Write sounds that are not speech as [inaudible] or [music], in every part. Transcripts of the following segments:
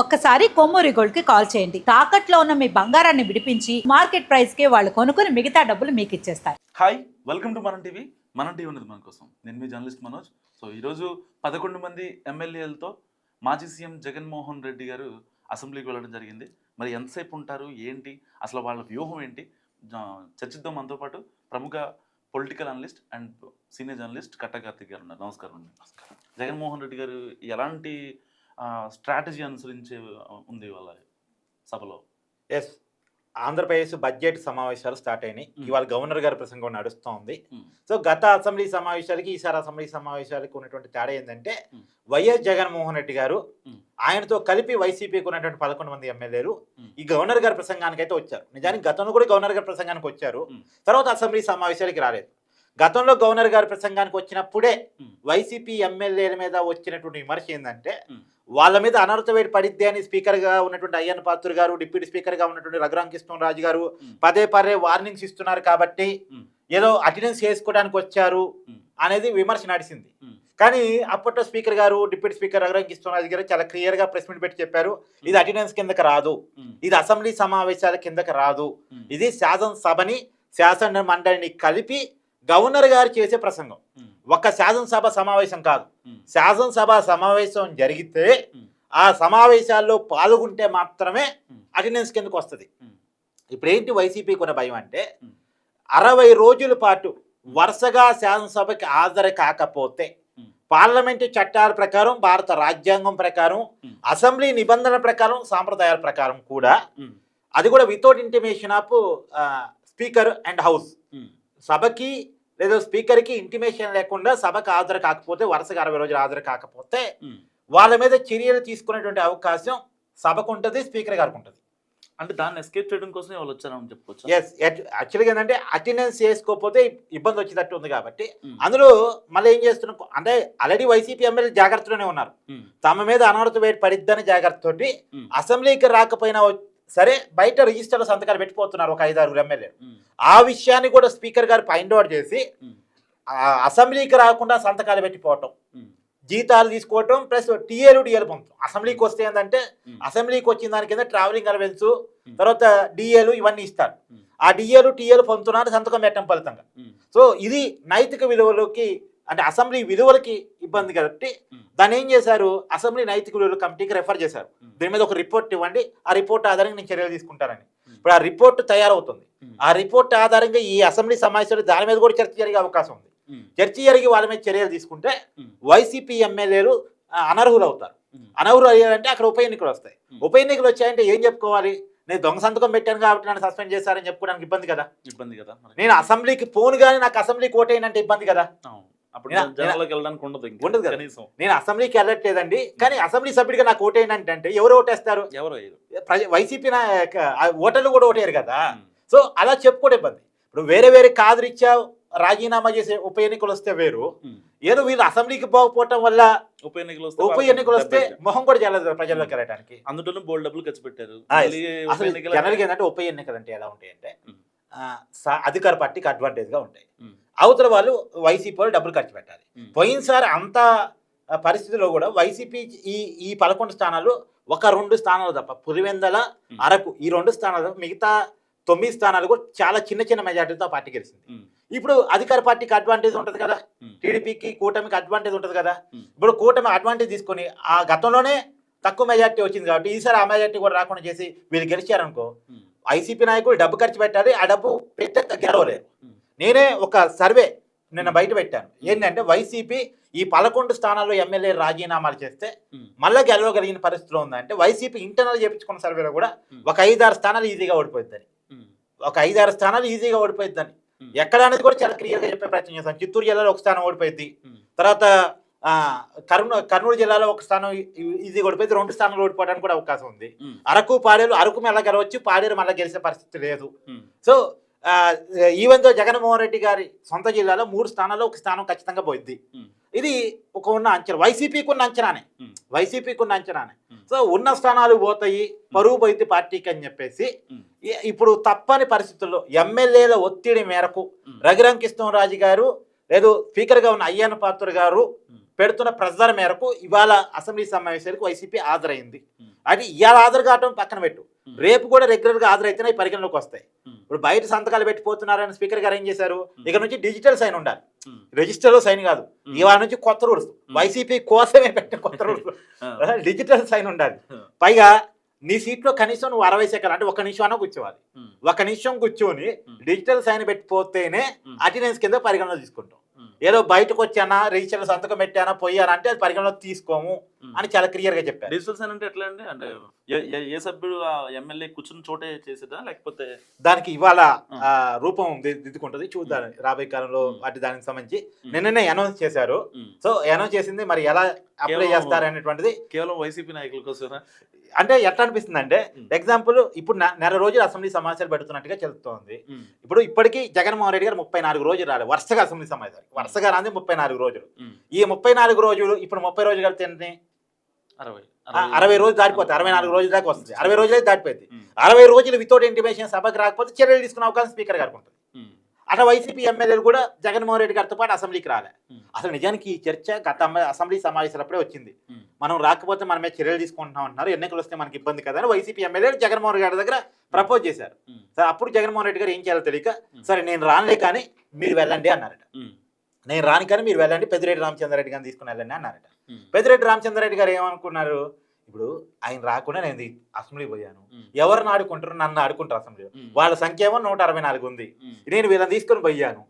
ఒక్కసారి కొమ్మూరి గోల్డ్కి కాల్ చేయండి. తాకట్లో ఉన్న మీ బంగారాన్ని విడిపించి మార్కెట్ ప్రైస్కి వాళ్ళు కొనుక్కుని మిగతా డబ్బులు మీకు ఇచ్చేస్తారు. Hi welcome to Manam TV. Manam TV ఉన్నది మన కోసం. నేను మీ జర్నలిస్ట్ మనోజ్. సో ఈరోజు పదకొండు మంది ఎమ్మెల్యేలతో మాజీ సీఎం జగన్మోహన్ రెడ్డి గారు అసెంబ్లీకి వెళ్ళడం జరిగింది. మరి ఎంతసేపు ఉంటారు? ఏంటి? అసలు వాళ్ళ వ్యూహం ఏంటి? చర్చిద్దాం మనతో పాటు ప్రముఖ political analyst and senior journalist Katta Karthik garu ఉన్నారు. నమస్కారం అండి. జగన్మోహన్ రెడ్డి గారు ఎలాంటి స్ట్రాటజీ అనుసరించే ఉంది వాళ్ళ సభలో ఎస్ ఆంధ్రప్రదేశ్ బడ్జెట్ సమావేశాలు స్టార్ట్ అయినాయి. ఇవాళ గవర్నర్ గారి ప్రసంగం నడుస్తూ ఉంది. సో గత అసెంబ్లీ సమావేశాలకి ఈసారి అసెంబ్లీ సమావేశాలకు ఉన్నటువంటి తేడా ఏంటంటే. వైఎస్ జగన్మోహన్ రెడ్డి గారు. ఆయనతో కలిపి వైసీపీకి ఉన్నటువంటి పదకొండు మంది ఎమ్మెల్యేలు. ఈ గవర్నర్ గారి ప్రసంగానికి అయితే వచ్చారు నిజానికి గతంలో కూడా గవర్నర్ గారి ప్రసంగానికి వచ్చారు. తర్వాత అసెంబ్లీ సమావేశాలకి రాలేదు గతంలో గవర్నర్ గారి ప్రసంగానికి వచ్చినప్పుడే. వైసీపీ ఎమ్మెల్యేల మీద వచ్చినటువంటి విమర్శ ఏంటంటే. వాళ్ళ మీద అనర్హత వేడి పడిద్ది అని స్పీకర్గా ఉన్నటువంటి అయ్యన్ పాత్రుడు గారు డిప్యూటీ స్పీకర్గా ఉన్నటువంటి రఘురాం కృష్ణరాజు గారు. పదే పదే వార్నింగ్స్ ఇస్తున్నారు కాబట్టి. ఏదో అటెండెన్స్ చేసుకోవడానికి వచ్చారు. అనేది విమర్శ నడిచింది. కానీ అప్పట్లో స్పీకర్ గారు డిప్యూటీ స్పీకర్ రఘురాం కృష్ణరాజు గారు చాలా క్లియర్గా ప్రెస్ మీట్ పెట్టి చెప్పారు ఇది అటెండెన్స్ కిందకి రాదు ఇది అసెంబ్లీ సమావేశాల కిందకి రాదు ఇది శాసనసభని శాసన మండలిని కలిపి గవర్నర్ గారు చేసే ప్రసంగం. ఒక శాసనసభ సమావేశం కాదు. శాసనసభ సమావేశం జరిగితే ఆ సమావేశాల్లో పాల్గొంటే మాత్రమే అటెండెన్స్ కిందకు వస్తుంది. ఇప్పుడు ఏంటి వైసీపీకి ఉన్న భయం అంటే. అరవై రోజుల పాటు వరుసగా శాసనసభకి హాజరు కాకపోతే. పార్లమెంటు చట్టాల ప్రకారం భారత రాజ్యాంగం ప్రకారం. అసెంబ్లీ నిబంధనల ప్రకారం సాంప్రదాయాల ప్రకారం కూడా అది కూడా without intimation of speaker and house సభకి లేదా స్పీకర్కి ఇంటిమేషన్ లేకుండా సభకు హాజరు కాకపోతే వరుసగా అరవై రోజులు హాజరు కాకపోతే. వాళ్ళ మీద చర్యలు తీసుకునేటువంటి అవకాశం సభకు ఉంటుంది స్పీకర్ గారికి ఉంటుంది అంటే దాన్ని ఎస్కేప్ చేయడం కోసం వాళ్ళు వచ్చారని చెప్పుకోవచ్చు? ఎస్ యాక్చువల్గా ఏంటంటే అటెండెన్స్ చేసుకోకపోతే ఇబ్బంది వచ్చేటట్టు ఉంది కాబట్టి. అందులో మళ్ళీ ఏం చేస్తున్నాం అంటే ఆల్రెడీ వైసీపీ ఎమ్మెల్యే జాగ్రత్తలోనే ఉన్నారు. తమ మీద అనర్హత వేడి పడిద్దని జాగ్రత్తతోటి అసెంబ్లీకి రాకపోయినా సరే బయట రిజిస్టర్లో సంతకాలు పెట్టిపోతున్నారు ఒక ఐదారు ఎమ్మెల్యే ఉమ్, ఆ విషయాన్ని కూడా స్పీకర్ గారు పాయింట్ అవుట్ చేసి అసెంబ్లీకి రాకుండా సంతకాలు పెట్టిపోవటం జీతాలు తీసుకోవటం ప్లస్ టీఏలు డిఏలు పొందడం అసెంబ్లీకి వస్తే ఏంటంటే అసెంబ్లీకి వచ్చిన దాని కింద ట్రావెలింగ్ అలవెన్స్ తర్వాత డిఏలు ఇవన్నీ ఇస్తారు. ఆ డిఏలు టీఏలు పొందుతున్నారు సంతకం పెట్టడం ఫలితంగా. సో ఇది నైతిక విలువలకి అంటే అసెంబ్లీ విలువలకి ఇబ్బంది కాబట్టి. దాన్ని ఏం చేశారు? అసెంబ్లీ నైతిక విలువల కమిటీకి రెఫర్ చేశారు. దీని మీద ఒక రిపోర్ట్ ఇవ్వండి. ఆ రిపోర్ట్ ఆధారంగా నేను చర్యలు తీసుకుంటానని. ఇప్పుడు ఆ రిపోర్ట్ తయారవుతుంది. ఆ రిపోర్ట్ ఆధారంగా ఈ అసెంబ్లీ సమావేశాలు దాని మీద కూడా చర్చ జరిగే అవకాశం ఉంది. చర్చ జరిగి వాళ్ళ మీద చర్యలు తీసుకుంటే వైసీపీ ఎమ్మెల్యేలు అనర్హులు అవుతారు. అనర్హులు అయ్యారంటే అక్కడ ఉప ఎన్నికలు వస్తాయి. ఉప ఎన్నికలు వచ్చాయంటే ఏం చెప్పుకోవాలి? నేను దొంగ సంతకం పెట్టాను కాబట్టి నన్ను సస్పెండ్ చేశారని చెప్పుకోవడానికి ఇబ్బంది కదా? ఇబ్బంది కదా. నేను అసెంబ్లీకి పోను కానీ నాకు అసెంబ్లీకి ఓటేయనంటే ఇబ్బంది కదా. అప్పుడు జనాల్లోకి వెళ్ళడానికి ఉండదు ఉండదు కదా. కనీసం. నేను అసెంబ్లీకి వెళ్ళట్లేదండి కానీ అసెంబ్లీ సభ్యుడిగా నాకు ఓటేయనంటే అంటే ఎవరు ఓటేస్తారు? ఎవరు వైసీపీ ఓటర్లు కూడా ఓటేయరు కదా. సో అలా చెప్పుకోవడం ఇబ్బంది. ఇప్పుడు వేరే వేరే కాదురిచ్చా రాజీనామా చేసే ఉప ఎన్నికలు వస్తే వేరు. ఏదో వీళ్ళు అసెంబ్లీకి పోకపోవటం వల్ల ఉప ఎన్నికలు వస్తే ఉప ఎన్నికలు వస్తే. మొహం కూడా జరగదు ప్రజల్లోకి వెళ్ళడానికి అందులోనూ బోల్డ్ డబ్బులు ఖర్చు పెట్టారు. జనరల్గా ఏంటంటే ఉప ఎన్నికలు అంటే ఎలా ఉంటాయి అంటే అధికార పార్టీకి అడ్వాంటేజ్గా ఉంటాయి. అవతల వాళ్ళు వైసీపీ వాళ్ళు డబ్బులు ఖర్చు పెట్టాలి. పోయినసారి అంత పరిస్థితిలో కూడా వైసీపీ ఈ ఈ పదకొండు స్థానాలు ఒక రెండు స్థానాలు తప్ప పులివెందల. అరకు ఈ రెండు స్థానాలు తప్ప మిగతా తొమ్మిది స్థానాలు కూడా చాలా చిన్న చిన్న మెజార్టీతో పార్టీ గెలిచింది. ఇప్పుడు అధికార పార్టీకి అడ్వాంటేజ్ ఉంటుంది కదా. టీడీపీకి కూటమికి అడ్వాంటేజ్ ఉంటుంది కదా. ఇప్పుడు కూటమి అడ్వాంటేజ్ తీసుకొని ఆ గతంలోనే తక్కువ మెజార్టీ వచ్చింది కాబట్టి ఈసారి ఆ మెజార్టీ కూడా రాకుండా చేసి వీళ్ళు గెలిచారనుకో ఐసీపీ నాయకులు డబ్బు ఖర్చు పెట్టాలి ఆ డబ్బు పెట్టక గెలవలేదు నేనే ఒక సర్వే నిన్న బయట పెట్టాను. ఏంటంటే వైసీపీ ఈ పదకొండు స్థానాల్లో ఎమ్మెల్యే రాజీనామాలు చేస్తే మళ్ళీ గెలవగలిగిన పరిస్థితిలో ఉందంటే వైసీపీ ఇంటర్నల్ చేపించుకున్న సర్వేలో కూడా. ఒక ఐదారు స్థానాలు ఈజీగా ఓడిపోయిద్దని. ఒక ఐదారు స్థానాలు ఈజీగా ఓడిపోయిద్దని. ఎక్కడ అనేది కూడా చాలా క్లియర్గా చెప్పే ప్రయత్నం చేస్తాను చిత్తూరు జిల్లాలో ఒక స్థానం ఓడిపోయింది తర్వాత కర్నూలు కర్నూలు జిల్లాలో ఒక స్థానం ఈజీగా ఓడిపోయింది రెండు స్థానాలు ఓడిపోవడానికి కూడా అవకాశం ఉంది. అరకు పాడేరు అరకు మళ్ళీ గెలవచ్చు పాడేరు మళ్ళీ గెలిచే పరిస్థితి లేదు. సో ఈవెన్తో జగన్మోహన్ రెడ్డి గారి సొంత జిల్లాలో మూడు స్థానాల్లో ఒక స్థానం ఖచ్చితంగా పోయింది ఇది ఒక ఉన్న అంచనా వైసీపీకి ఉన్న అంచనానే వైసీపీకి ఉన్న అంచనానే. సో ఉన్న స్థానాలు పోతాయి పరువు పోయింది పార్టీకి అని చెప్పేసి ఇప్పుడు తప్పని పరిస్థితుల్లో ఎమ్మెల్యేల ఒత్తిడి మేరకు. రఘురాం కృష్ణరాజు గారు లేదు స్పీకర్గా ఉన్న అయ్యన్న పాత్ర గారు. పెడుతున్న ప్రెజర్ మేరకు ఇవాళ అసెంబ్లీ సమావేశాలకు వైసీపీ హాజరైంది. అది ఇవాళ హాజరు కావటం పక్కన పెట్టు. రేపు కూడా రెగ్యులర్గా హాజరైతేనే ఈ పరిగణలోకి వస్తాయి. ఇప్పుడు బయట సంతకాలు పెట్టిపోతున్నారని స్పీకర్ గారు ఏం చేశారు ఉమ్. ఇక నుంచి డిజిటల్ సైన్ ఉండాలి. రిజిస్టర్లో సైన్ కాదు. ఇవాళ నుంచి కొత్త రూల్స్ వైసీపీ కోసమే పెట్టిన కొత్త [laughs] రూల్స్. డిజిటల్ సైన్ ఉండాలి. పైగా నీ సీట్లో కనీసం నువ్వు అరవై సెకండ్ అంటే ఒక నిమిషం అన్న కూర్చోవాలి. ఒక నిమిషం కూర్చొని. Digital sign పెట్టిపోతేనే. అటెండెన్స్ కింద పరిగణలో తీసుకుంటాం. ఏదో బయటకు వచ్చానా రిజిస్టర్ సంతకం పెట్టానా పోయానా అంటే అది పరిగణలో తీసుకోము. అని చాలా క్లియర్గా చెప్పారు డిజిటల్ అంటే ఎట్లా అండి అంటే ఏ- సభ్యుడు ఎమ్మెల్యే కూర్చున్న చోటే చేసేదా లేకపోతే దానికి ఇవాళ రూపం దిద్దుకుంటది చూద్దాం రాబోయే కాలంలో. వాటి దానికి సంబంధించి. నిన్ననే అనౌన్స్ చేశారు. సో అనౌన్స్ చేసింది మరి ఎలా అప్లై చేస్తారు అనేటువంటిది కేవలం వైసీపీ నాయకుల కోసమేనా అంటే ఎట్లా అనిపిస్తుంది అంటే. ఎగ్జాంపుల్ ఇప్పుడు నెల రోజులు అసెంబ్లీ సమావేశాలు పెడుతున్నట్టుగా చెప్తోంది ఉమ్. ఇప్పుడు ఇప్పటికీ జగన్మోహన్ రెడ్డి గారు ముప్పై నాలుగు రోజులు రాలేదు వరుసగా అసెంబ్లీ సమావేశాలు వరుసగా రాంది ముప్పై నాలుగు రోజులు. ఈ ముప్పై నాలుగు రోజులు ఇప్పుడు ముప్పై రోజులు కలిపితే? అరవై అరవై రోజులు దాటిపోతాయి అరవై నాలుగు రోజుల దాకా వస్తుంది అరవై రోజులే దాటిపోయింది. అరవై రోజులు వితౌట్ ఇంటిమేషన్ సభకు రాకపోతే చర్యలు తీసుకునే అవకాశం స్పీకర్ గారికి ఉంటుంది అట్లా వైసీపీ ఎమ్మెల్యేలు కూడా జగన్మోహన్ రెడ్డి గారితో పాటు అసెంబ్లీకి రాలే. అసలు నిజానికి ఈ చర్చ గత అసెంబ్లీ సమావేశాలప్పుడే వచ్చింది. మనం రాకపోతే మన మీద చర్యలు తీసుకుంటున్నాం అంటున్నారు ఎన్నికలు వస్తే మనకి ఇబ్బంది కదా అని వైసీపీ ఎమ్మెల్యేలు జగన్మోహన్ రెడ్డి గారి దగ్గర ప్రపోజ్ చేశారు. సరే అప్పుడు జగన్మోహన్ రెడ్డి గారు ఏం చేయాలో తెలియక. సరే నేను రానులే కానీ మీరు వెళ్ళండి అన్నారట. నేను రాని కానీ మీరు వెళ్ళండి పెద్దిరెడ్డి రామచంద్రరెడ్డి గారిని తీసుకుని వెళ్ళండి అన్నారట. పెద్దిరెడ్డి రామచంద్రరెడ్డి గారు ఏమనుకున్నారు ఇప్పుడు ఆయన రాకుండా నేను అసెంబ్లీ పోయాను. ఎవరిని ఆడుకుంటారు నన్ను ఆడుకుంటారు అసెంబ్లీలో. వాళ్ళ సంఖ్య ఏమో నూట అరవై నాలుగు ఉంది. నేను వీళ్ళని తీసుకొని పోయాను.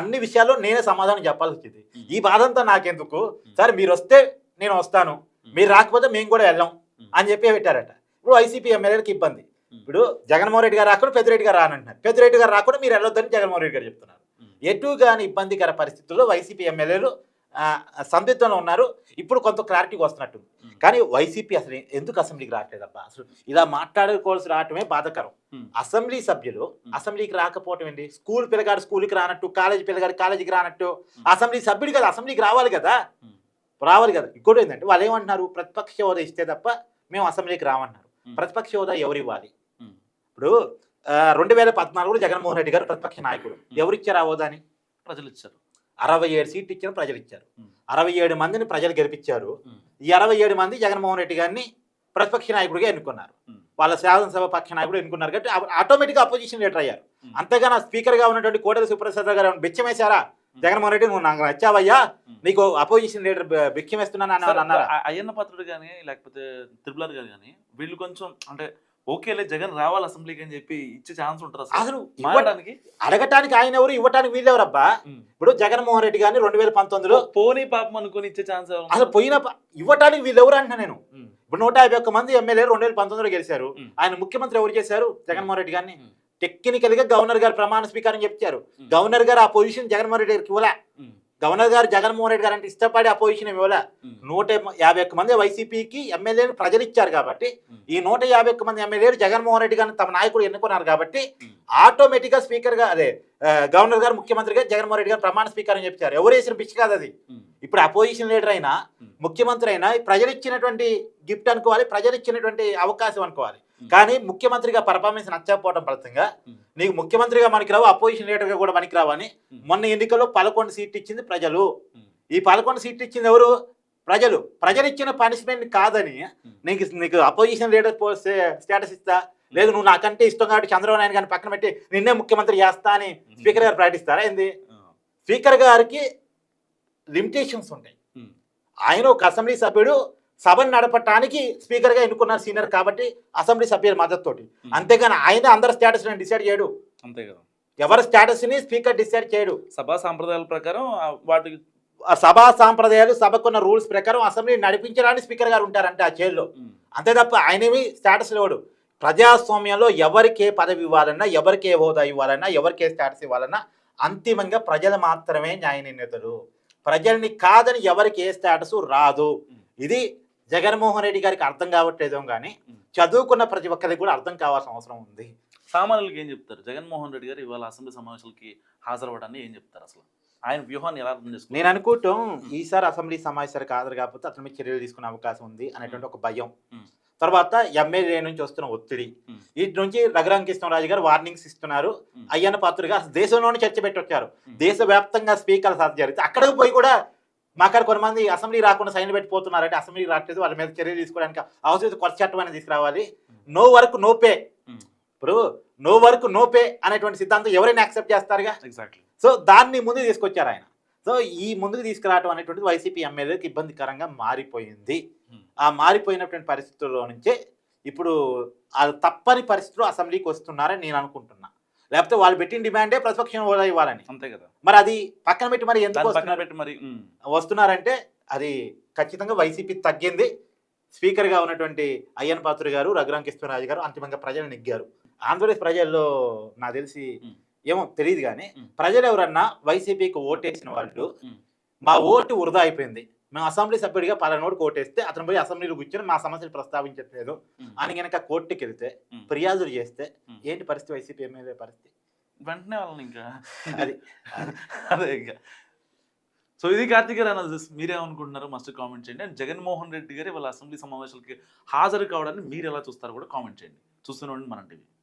అన్ని విషయాల్లో నేనే సమాధానం చెప్పాల్సి వచ్చింది. ఈ బాధంతా నాకెందుకు సరే మీరు వస్తే నేను వస్తాను మీరు రాకపోతే మేము కూడా వెళ్ళాం. అని చెప్పి పెట్టారట ఇప్పుడు వైసీపీ ఎమ్మెల్యేలకు ఇబ్బంది. ఇప్పుడు జగన్మోహన్ రెడ్డి గారు రాకుండా పెద్దిరెడ్డి గారు రానంటున్నారు పెద్దిరెడ్డి గారు రాకుండా మీరు వెళ్ళొద్దని జగన్మోహన్ రెడ్డి గారు చెప్తున్నారు. ఎటు కాని ఇబ్బందికర పరిస్థితుల్లో వైసీపీ ఎమ్మెల్యేలు సందిగ్ధంలో ఉన్నారు. ఇప్పుడు కొంత క్లారిటీకి వస్తున్నట్టు. కానీ వైసీపీ అసలు ఎందుకు అసెంబ్లీకి రావట్లేదబ్బా అసలు ఇలా మాట్లాడుకోవాల్సి రావటమే బాధకరం. అసెంబ్లీ సభ్యులు. అసెంబ్లీకి రాకపోవటం ఏంటి? స్కూల్ పిల్లగాడు స్కూల్కి రానట్టు కాలేజీ పిల్లగాడు కాలేజీకి రానట్టు. అసెంబ్లీ సభ్యుడు కదా అసెంబ్లీకి రావాలి కదా. రావాలి కదా. ఇంకోటి ఏంటంటే వాళ్ళు ఏమంటున్నారు? ప్రతిపక్ష హోదా ఇస్తే తప్ప మేము అసెంబ్లీకి రామన్నారు. ప్రతిపక్ష హోదా ఎవరు ఇవ్వాలి. ఇప్పుడు రెండు వేల పద్నాలుగులో జగన్మోహన్ రెడ్డి గారు ప్రతిపక్ష నాయకుడు. ఎవరు ఇచ్చారు ఆ హోదాని? ప్రజలు ఇచ్చారు అరవై ఏడు సీట్లు ఇచ్చిన ప్రజలు ఇచ్చారు. అరవై ఏడు మందిని ప్రజలు గెలిపించారు. ఈ అరవై ఏడు మంది జగన్మోహన్ రెడ్డి గారిని ప్రతిపక్ష నాయకుడిగా ఎన్నుకున్నారు. వాళ్ళ శాసనసభ పక్ష నాయకుడు ఎన్నుకున్నారు కాబట్టి ఆటోమేటిక్గా అపోజిషన్ లీడర్ అయ్యారు. అంతేగాని స్పీకర్గా ఉన్నటువంటి కోటల సుప్రసాద్ గారు బిచ్చమేశారా జగన్మోహన్ రెడ్డి నువ్వు నాకు నచ్చావయ్యా. నీకు అపోజిషన్ లీడర్ బిచ్చం వేస్తున్నాను అని అన్నారా అయ్యన్న పాత్రుడు కానీ లేకపోతే త్రిపులర్ గారు కానీ వీళ్ళు కొంచెం అంటే ఓకేలే జగన్ రావాలి అసెంబ్లీకి అని చెప్పి ఇచ్చే ఛాన్స్ ఉంటారు అసలు అడగటానికి ఆయన ఎవరు ఇవ్వటానికి వీళ్ళెవరబ్బా. ఇప్పుడు జగన్మోహన్ రెడ్డి గారిని రెండు వేల పంతొమ్మిదిలో పోనీ పాపం అనుకుని ఇచ్చే ఛాన్స్ అసలు పోయిన ఇవ్వటానికి వీళ్ళెవరు అంటున్నా నేను? ఇప్పుడు నూట యాభై ఒక్క మంది ఎమ్మెల్యేలు రెండు వేల పంతొమ్మిదిలో గెలిచారు. ఆయన ముఖ్యమంత్రి ఎవరు చేశారు? జగన్మోహన్ రెడ్డి గారిని. టెక్నికల్గా గవర్నర్ గారు ప్రమాణ స్వీకారం చెప్పారు. గవర్నర్ గారు ఆ పొజిషన్ జగన్మోహన్ రెడ్డి గారికి ఇవ్వలే? గవర్నర్ గారు జగన్మోహన్ రెడ్డి గారు అంటే ఇష్టపడి ఆ పొజిషన్ ఇవ్వలే నూట యాభై ఒక్క మంది వైసీపీకి ఎమ్మెల్యేలు ప్రజలు ఇచ్చారు కాబట్టి ఈ నూట యాభై ఒక్క మంది ఎమ్మెల్యేలు జగన్మోహన్ రెడ్డి గారిని తమ నాయకుడు ఎన్నుకున్నారు కాబట్టి ఆటోమేటిక్గా స్పీకర్గా అదే గవర్నర్ గారు ముఖ్యమంత్రిగా జగన్మోహన్ రెడ్డి గారు ప్రమాణ స్వీకారం చెప్పారు ఎవరు వేసిన పిచ్చి కాదు అది. ఇప్పుడు అపోజిషన్ లీడర్ అయినా. ముఖ్యమంత్రి అయినా ప్రజలు ఇచ్చినటువంటి గిఫ్ట్ అనుకోవాలి ప్రజలు ఇచ్చినటువంటి అవకాశం అనుకోవాలి. కానీ ముఖ్యమంత్రిగా పర్ఫార్మెన్స్ నచ్చకపోవడం ఫలితంగా. నీకు ముఖ్యమంత్రిగా మనకి రావు అపోజిషన్ లీడర్గా కూడా మనకి రావని. మొన్న ఎన్నికల్లో పదకొండు సీట్లు ఇచ్చింది ప్రజలు. ఈ పదకొండు సీట్లు ఇచ్చింది ఎవరు? ప్రజలు. ప్రజలు ఇచ్చిన పనిష్మెంట్ కాదని నీకు నీకు అపోజిషన్ లీడర్ స్టేటస్ ఇస్తా. లేదు నువ్వు నాకంటే ఇష్టం కాబట్టి చంద్రబాబు నాయుడు గారిని పక్కన పెట్టి నిన్నే ముఖ్యమంత్రి చేస్తా అని స్పీకర్ గారు ప్రకటిస్తారా ఏంది? స్పీకర్ గారికి లిమిటేషన్స్ ఉంటాయి. ఆయన ఒక అసెంబ్లీ సభ్యుడు సభను నడపటానికి స్పీకర్గా ఎన్నుకున్నారు సీనియర్ కాబట్టి అసెంబ్లీ సభ్యుల మద్దతుతోటి. అంతేగాని ఆయన అందరి స్టేటస్ డిసైడ్ చేయడు. అంతే కదా. ఎవరి స్టేటస్ని స్పీకర్ డిసైడ్ చేయడు. సభా సాంప్రదాయాల ప్రకారం ఆ సభా సాంప్రదాయాలు సభకున్న రూల్స్ ప్రకారం అసెంబ్లీ నడిపించడానికి స్పీకర్ గారు ఉంటారంటే ఆ చైర్లో అంతే తప్ప ఆయనేమి స్టేటస్ ఇవ్వడు ప్రజాస్వామ్యంలో ఎవరికి ఏ పదవి ఇవ్వాలన్నా ఎవరికి ఏ హోదా ఇవ్వాలన్నా ఎవరికి ఏ స్టేటస్ ఇవ్వాలన్నా అంతిమంగా ప్రజలు మాత్రమే న్యాయ నిర్ణేతలు. ప్రజల్ని కాదని ఎవరికి ఏ స్టేటస్ రాదు. ఇది జగన్మోహన్ రెడ్డి గారికి అర్థం కావట్లేదో కానీ చదువుకున్న ప్రతి ఒక్కరికి కూడా అర్థం కావాల్సిన అవసరం ఉంది. సామాన్యులకి ఏం చెప్తారు? జగన్మోహన్ రెడ్డి గారు ఇవాళ అసెంబ్లీ సమావేశాలకి హాజరవ్వడాన్ని ఏం చెప్తారు అసలు? ఆయన వ్యూహాన్ని ఎలా అర్థం చేసుకుంటారు నేను అనుకోవటం ఈసారి అసెంబ్లీ సమావేశాలకు హాజరు కాకపోతే అతని మీద చర్యలు తీసుకునే అవకాశం ఉంది అనేటువంటి ఒక భయం. తర్వాత ఎమ్మెల్యే నుంచి వస్తున్న ఒత్తిడి. వీటి నుంచి రఘురామ కృష్ణరాజు గారు వార్నింగ్స్ ఇస్తున్నారు. అయ్యన్న పాత్రుడిగా దేశంలోనే చర్చ పెట్టి వచ్చారు. దేశవ్యాప్తంగా స్పీకర్ సభ జరిగితే అక్కడికి పోయి కూడా మా అక్కడ కొంతమంది అసెంబ్లీ రాకుండా సైన్ పెట్టిపోతున్నారంటే అసెంబ్లీ రావట్లేదు వాళ్ళ మీద చర్యలు తీసుకోవడానికి అవసరం కొత్త చట్టం అనేది తీసుకురావాలి. No work no pay. ఇప్పుడు నో వర్క్ నో పే అనేటువంటి సిద్ధాంతం ఎవరైనా యాక్సెప్ట్ చేస్తారుగా? ఎగ్జాక్ట్లీ సో దాన్ని ముందుకు తీసుకొచ్చారు ఆయన. సో ఈ ముందుకు తీసుకురావడం అనేటువంటిది వైసీపీ ఎమ్మెల్యేకి ఇబ్బందికరంగా మారిపోయింది. ఆ మారిపోయినటువంటి పరిస్థితుల్లో నుంచే ఇప్పుడు వాళ్ళు తప్పని పరిస్థితుల్లో అసెంబ్లీకి వస్తున్నారని నేను అనుకుంటున్నా. లేకపోతే వాళ్ళు పెట్టిన డిమాండే ప్రతిపక్షం హోదా ఇవ్వాలని. అంతే కదా. మరి అది పక్కన పెట్టి మరి ఎందుకు పక్కన పెట్టి మరి వస్తున్నారంటే అది ఖచ్చితంగా వైసీపీ తగ్గింది. స్పీకర్గా ఉన్నటువంటి అయ్యన్ పాత్ర గారు రఘురామకృష్ణరాజు గారు అంతిమంగా ప్రజలు నెగ్గారు. ఆంధ్రప్రదేశ్ ప్రజల్లో నాకు తెలిసి. ఏమో తెలియదు కానీ. ప్రజలు ఎవరన్నా వైసీపీకి ఓటేసిన వాళ్ళు. మా ఓటు వృధా అయిపోయింది. మేము అసెంబ్లీ సభ్యుడిగా పలానోడికి ఓటేస్తే అతను పోయి అసెంబ్లీలో కూర్చొని మా సమస్యలు ప్రస్తావించట్లేదు. అని కనుక కోర్టుకి వెళ్తే. ఫిర్యాదులు చేస్తే. ఏంటి పరిస్థితి వైసీపీ ఎమ్మెల్యే పరిస్థితి? వెంటనే వాళ్ళని ఇంకా అది అదే. ఇంకా. సో ఇది కార్తీక్ గారు అనాలిసిస్ మీరేమనుకుంటున్నారు మస్ట్ కామెంట్ చేయండి. అండ్ జగన్మోహన్ రెడ్డి గారి వాళ్ళ అసెంబ్లీ సమావేశాలకి హాజరు కావడాన్ని మీరు ఎలా చూస్తారో కూడా కామెంట్ చేయండి. చూస్తూనే ఉండండి మన టీవీ.